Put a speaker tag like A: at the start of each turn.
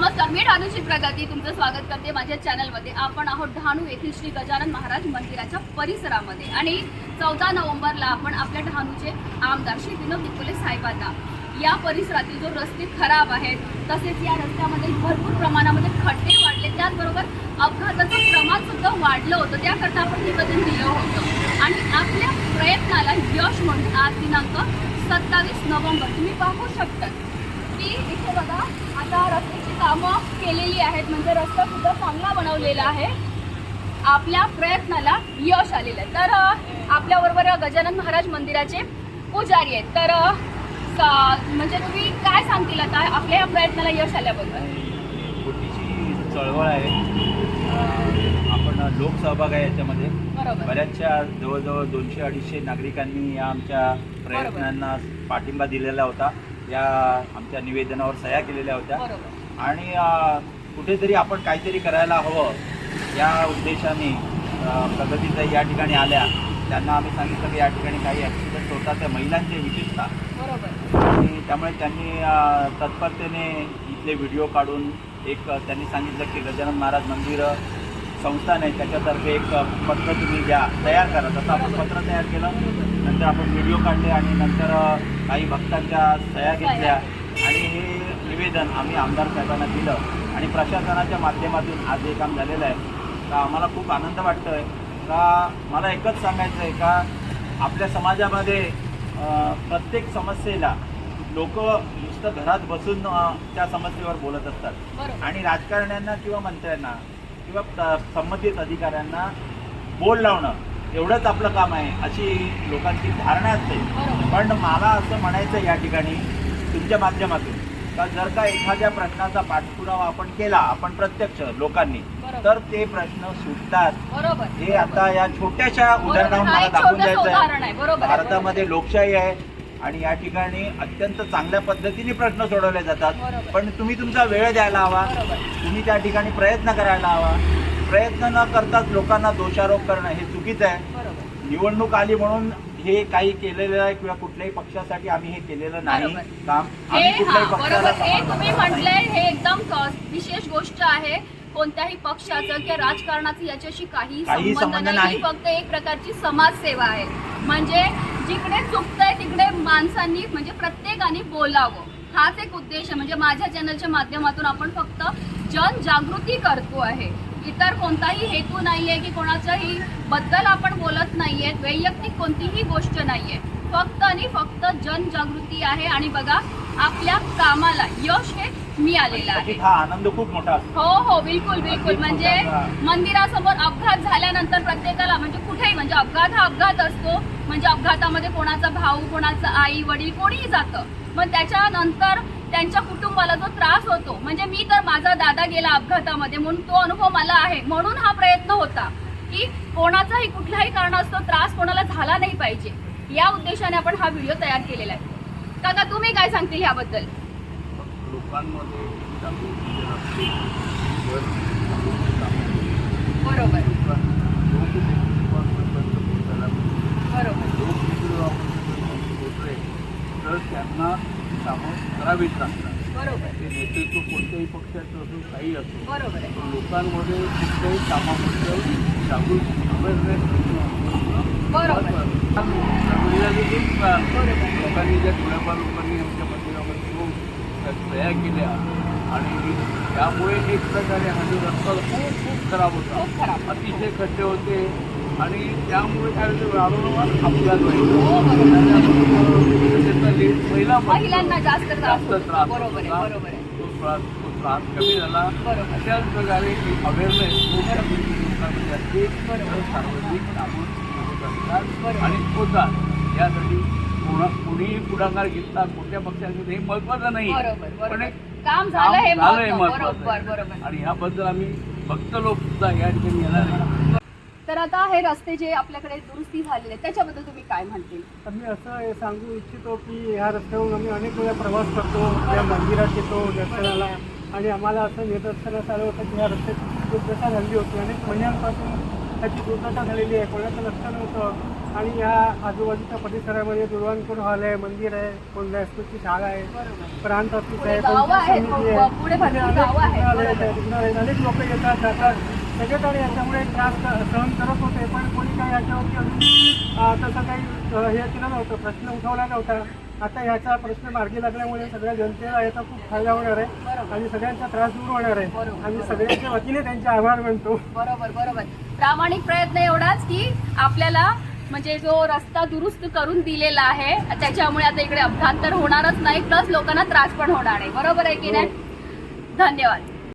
A: नमस्कार मी डहाणूची प्रगती तुमचं स्वागत करते माझ्या चॅनलमध्ये. आपण आहोत डहाणू येथील श्री गजानन महाराज मंदिराच्या परिसरामध्ये. आणि चौदा नोव्हेंबरला आपण आपल्या डहाणूचे आमदार श्री विनोद निकोले साहेबांना या परिसरातील जो रस्ते खराब आहेत तसेच या रस्त्यामध्ये भरपूर प्रमाणामध्ये खड्डे वाढले त्याचबरोबर अपघाताचं प्रमाण सुद्धा वाढलं होतं. त्याकरता आपण निवेदन दिलं होतं. आणि आपल्या प्रयत्नाला यश म्हणून आज दिनांक सत्तावीस नोव्हेंबर. तुम्ही पाहू शकता. की इथे बघा आता रस्ते कामं केलेली आहेत. म्हणजे रस्ता सुद्धा चांगला बनवलेला आहे. आपल्या प्रयत्नाला यश आलेलं आहे. तर आपल्याबरोबर गजानन महाराज मंदिराचे पुजारी आहेत. तर म्हणजे तुम्ही काय सांगतील आता? आपल्या या प्रयत्नाला यश आल्याबद्दल.
B: चळवळ आहे. आपण लोकसहभाग आहे याच्यामध्ये. बऱ्याचशा जवळजवळ दोनशे अडीचशे नागरिकांनी या आमच्या प्रयत्नांना पाठिंबा दिलेला होता. या आमच्या निवेदनावर सह्या केलेल्या होत्या. आणि कुठेतरी आपण काहीतरी करायला हवं. या उद्देशाने अं, प्रगतीताई या ठिकाणी आल्या. त्यांना आम्ही सांगितलं की या ठिकाणी काही ॲक्सिडेंट होतात त्या महिलांचे विशेषतः
A: बरोबर.
B: आणि त्यामुळे त्यांनी तत्परतेने इथले व्हिडिओ काढून एक त्यांनी सांगितलं की गजानन महाराज मंदिर संस्थान आहे त्याच्यातर्फे एक पत्र तुम्ही द्या तयार करा. तसं आपण पत्र तयार केलं. नंतर आपण व्हिडिओ काढले आणि नंतर काही भक्तांच्या सह्या घेतल्या. आणि हे निवेदन आम्ही आमदार साहेबांना दिलं आणि प्रशासनाच्या माध्यमातून आज हे काम झालेलं आहे. तर आम्हाला खूप आनंद वाटतो आहे का मला एकच सांगायचं आहे का आपल्या समाजामध्ये प्रत्येक समस्येला लोक नुसतं घरात बसून त्या समस्येवर बोलत असतात. आणि राजकारण्यांना किंवा मंत्र्यांना किंवा संबंधित अधिकाऱ्यांना बोल लावणं एवढंच आपलं काम आहे अशी लोकांची धारणा असते. पण मला असं म्हणायचं या ठिकाणी तुमच्या माध्यमातून. का जर का एखाद्या प्रश्नाचा पाठपुरावा आपण केला आपण प्रत्यक्ष लोकांनी. तर ते प्रश्न सुटतात.
A: बरोबर.
B: हे आता या छोट्याशा उदाहरणावरून
A: हा
B: मला दाखवून द्यायचं
A: आहे.
B: भारतामध्ये लोकशाही आहे आणि या ठिकाणी अत्यंत चांगल्या पद्धतीने प्रश्न सोडवले जातात. पण तुम्ही तुमचा वेळ द्यायला हवा. तुम्ही त्या ठिकाणी प्रयत्न करायला हवा. प्रयत्न न करताच लोकांना दोषारोप करणं हे चुकीचं आहे. निवडणूक आली म्हणून हे काही केलेलं आहे किंवा कुठल्याही पक्षासाठी आम्ही हे केलेलं नाही.
A: बरोबर.
B: काम
A: हे
B: आम्ही
A: हा
B: कुठल्याही पक्षाला
A: बरोबर. हे
B: समर्थन
A: तुम्ही
B: करत नाही.
A: म्हटलंय हे एकदम क- विशेष गोष्ट आहे. कोणत्याही पक्षाचं किंवा राजकारणाचं याच्याशी काही
B: काही
A: संबंध
B: संबंध
A: नाही.
B: नाही.
A: फक्त एक प्रकारची समाजसेवा आहे. म्हणजे जिकडे चुकतंय तिकडे माणसांनी म्हणजे प्रत्येकाने बोलावं. हाच एक उद्देश आहे. म्हणजे माझ्या चॅनलच्या माध्यमातून आपण फक्त जनजागृती करतो आहे. इतर कोणताही हेतू नाहीये की कोणाच्याही बद्दल आपण बोलत नाहीये वैयक्तिक कोणतीही गोष्ट नाहीये. फक्त आणि फक्त जनजागृती आहे आणि बघा आपल्या कामाला यश हे मिळालेलं आहे.
B: हा आनंद खूप मोठा असतो.
A: हो हो बिलकुल बिलकुल. म्हणजे मंदिरासमोर अपघात झाल्यानंतर प्रत्येकाला म्हणजे कुठेही म्हणजे अपघात हा अपघात असतो. म्हणजे अपघातामध्ये कोणाचा भाऊ कोणाचा आई वडील कोणीही जातं. मग त्याच्यानंतर त्यांच्या कुटुंबाला जो त्रास होतो म्हणजे मी तर माझा दादा गेला अपघातामध्ये म्हणून तो अनुभव मला आहे म्हणून हा प्रयत्न होता की कोणाचाही कुठल्याही कारणास्तव त्रास कोणाला झाला नाही पाहिजे. या उद्देशाने आपण हा व्हिडिओ तयार केलेला आहे. काका तुम्ही काय सांगतील
C: तर
A: बरोबर
C: लोकनेतृत्वापर्यंत पोहोचायला पाहिजे.
A: बरोबर
C: लोकनेतृत्वापर्यंत पोहोचले तर त्यांना कामं करावीच लागतात ते नेतृत्व कोणत्याही पक्षाचं असो काही असो पण लोकांमध्ये कुठल्याही कामाबद्दल जागृती अवेअरनेस लोकांनी ज्या थोड्याफार लोकांनी आमच्या मंदिरामध्ये येऊन त्या सह्या केल्या आणि त्यामुळे एक प्रकारे हा जो रस्ता खूप खूप खराब होता. अतिशय खड्डे होते. आणि त्यामुळे काय होतं वारंवार अपघात व्हायचे पहिला
A: महिलांना जास्त त्रास बरोबर आहे
C: तो त्रास तो त्रास कमी झाला. अशाच प्रकारे अवेअरनेस लोकांमध्ये असते. सार्वजनिक. आणि होतात. यासाठी कोणा कोणीही पुढाकार घेतला कोणत्या पक्षाने हे महत्वाचं नाही. पण
A: काम झालं हे. बरोबर
C: आणि ह्याबद्दल आम्ही भक्त लोक सुद्धा या ठिकाणी येणार आहे.
A: तर आता हे रस्ते जे आपल्याकडे दुरुस्ती झालेले आहेत त्याच्याबद्दल तुम्ही काय म्हणतील?
D: तर मी असं हे सांगू इच्छितो की ह्या रस्त्यावरून आम्ही अनेक वेळा प्रवास करतो या मंदिरात येतो दर्शनाला. आणि आम्हाला असं निदर्शनास आलं होतं की ह्या रस्त्याची दुर्दशा झाली होती. अनेक महिन्यांपासून त्याची दुर्दशा झालेली आहे. कोणाचं लक्ष नव्हतं. आणि या आजूबाजूच्या परिसरामध्ये दुर्वांकूर हॉल आहे मंदिर आहे कोण हायस्कूलची शाळा आहे प्रांत ऑफिस आहे पंचायत समिती
A: आहेत.
D: अनेक लोक येतात जातात. आणि याच्यामुळे त्रास सहन करत होते पण कोणी काही याच्यावरती अजून तसं काही हे केलं नव्हतं प्रश्न उठवला नव्हता. आता ह्याचा प्रश्न मार्गी लागल्यामुळे सगळ्या जनतेला याचा खूप फायदा होणार आहे. आणि सगळ्यांचा त्रास दूर होणार आहे. आणि सगळ्यांच्या वतीने त्यांचे आभार मानतो.
A: बरोबर बरोबर. प्रामाणिक प्रयत्न एवढाच की आपल्याला म्हणजे जो रस्ता दुरुस्त करून दिलेला आहे त्याच्यामुळे आता इकडे अपघात तर होणारच नाही प्लस लोकांना त्रास पण होणार आहे. बरोबर आहे की नाही? धन्यवाद.